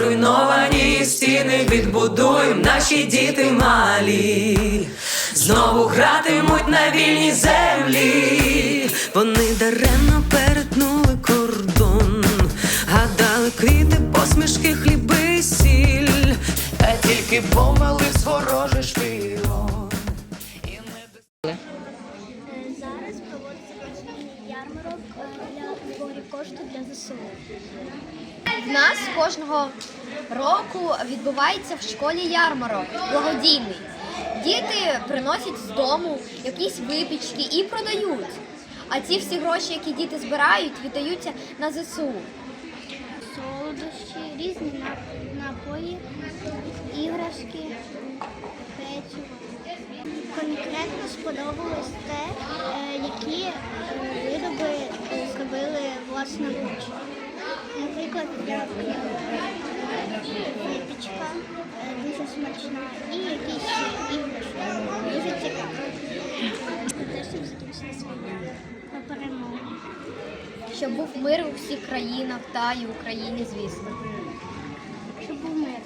зруйновані стіни відбудуємо наші діти малі. Знову гратимуть на вільній землі. Вони даремно перетнули кордон, гадали квіти, посмішки, хліби, сіль, а тільки помилив ворожий шпіон. І не Е, Зараз проводиться благодійний ярмарок е, для зборів коштів для ЗСУ. В нас кожного року відбувається в школі ярмарок благодійний. Діти приносять з дому якісь випічки і продають. А ці всі гроші, які діти збирають, віддаються на ЗСУ. Солодощі, різні напої, іграшки, печиво. Конкретно сподобалось те, е, які зробили власноруч. Наприклад, як випічка е, дуже смачна і якісь іграшки. Дуже цікаво. Те, щоб закінчилась війна на перемогу. Щоб був мир у всіх країнах та і в Україні, звісно. Щоб був мир.